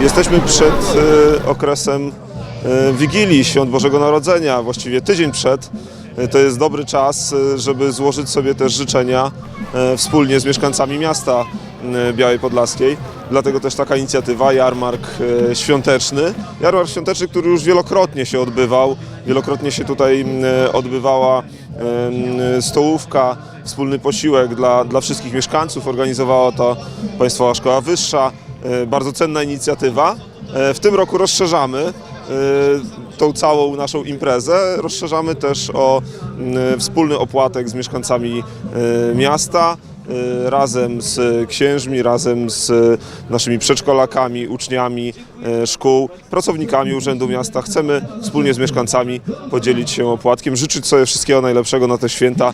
Jesteśmy przed e, okresem e, Wigilii, Świąt Bożego Narodzenia, właściwie tydzień przed. E, To jest dobry czas, żeby złożyć sobie też życzenia wspólnie z mieszkańcami miasta Białej Podlaskiej. Dlatego też taka inicjatywa, jarmark świąteczny. Jarmark świąteczny, który już wielokrotnie się odbywał. Wielokrotnie się tutaj odbywała stołówka, wspólny posiłek dla, dla wszystkich mieszkańców. Organizowała to Państwowa Szkoła Wyższa. E, Bardzo cenna inicjatywa. E, W tym roku rozszerzamy e, tą całą naszą imprezę. Rozszerzamy też o mm, wspólny opłatek z mieszkańcami miasta. Razem z księżmi, razem z naszymi przedszkolakami, uczniami szkół, pracownikami Urzędu Miasta. Chcemy wspólnie z mieszkańcami podzielić się opłatkiem, życzyć sobie wszystkiego najlepszego na te święta,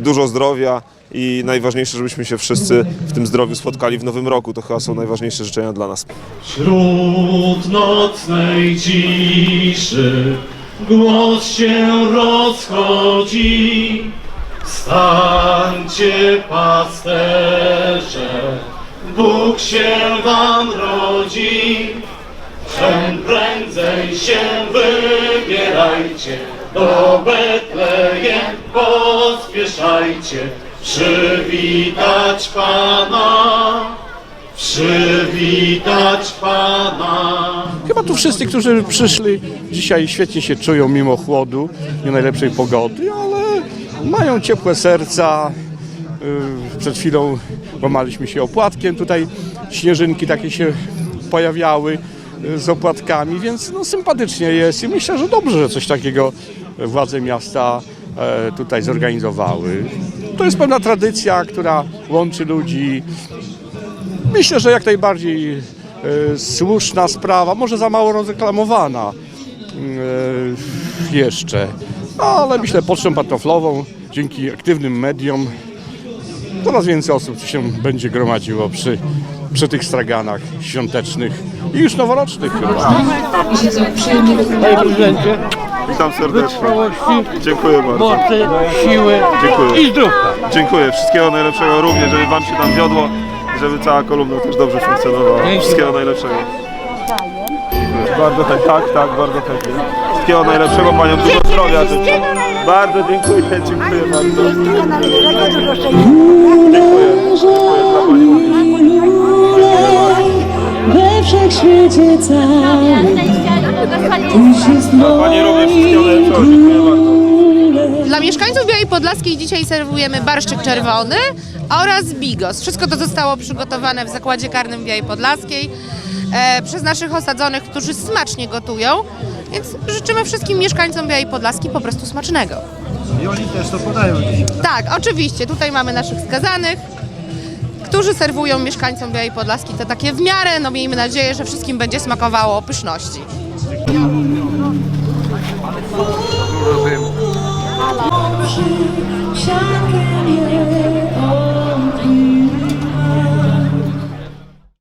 dużo zdrowia i najważniejsze, żebyśmy się wszyscy w tym zdrowiu spotkali w nowym roku. To chyba są najważniejsze życzenia dla nas. Wśród nocnej ciszy głos się rozchodzi. Stańcie pasterze, Bóg się wam rodzi. Czym prędzej się wybierajcie, do Betlejem pospieszajcie, przywitać Pana. Przywitać Pana. Chyba tu wszyscy, którzy przyszli dzisiaj świetnie się czują mimo chłodu, nie najlepszej pogody, ale mają ciepłe serca. Yy, Przed chwilą łamaliśmy się opłatkiem, tutaj śnieżynki takie się pojawiały yy, z opłatkami, więc no, sympatycznie jest i myślę, że dobrze, że coś takiego władze miasta tutaj zorganizowały. To jest pewna tradycja, która łączy ludzi, Myślę, że jak najbardziej e, słuszna sprawa, może za mało rozreklamowana e, jeszcze, ale myślę pocztą pantoflową, dzięki aktywnym mediom coraz więcej osób się będzie gromadziło przy, przy tych straganach świątecznych i już noworocznych chyba. Panie prezydencie, Witam serdecznie. Dziękuję bardzo. mocy, siły Dziękuję. i zdrówka. Dziękuję. Wszystkiego najlepszego również, żeby Wam się tam wiodło i żeby cała kolumna też dobrze funkcjonowała. Wszystkiego najlepszego. Bardzo chętnie. Tak, tak, bardzo chętnie. Wszystkiego najlepszego Paniom, dużo zdrowia. życzę. Bardzo dziękuję, dziękuję bardzo. Dziękuję. Dziękuję dla Pani. we wszechświecie całym. Jest Dziękuję bardzo. Dla mieszkańców Białej Podlaskiej dzisiaj serwujemy barszczyk czerwony oraz bigos. Wszystko to zostało przygotowane w zakładzie karnym Białej Podlaskiej e, przez naszych osadzonych, którzy smacznie gotują. Więc życzymy wszystkim mieszkańcom Białej Podlaski po prostu smacznego. I oni też to podają dzisiaj. Tak, oczywiście. Tutaj mamy naszych skazanych, którzy serwują mieszkańcom Białej Podlaski. To takie w miarę, no miejmy nadzieję, że wszystkim będzie smakowało pyszności. 如果梦是夏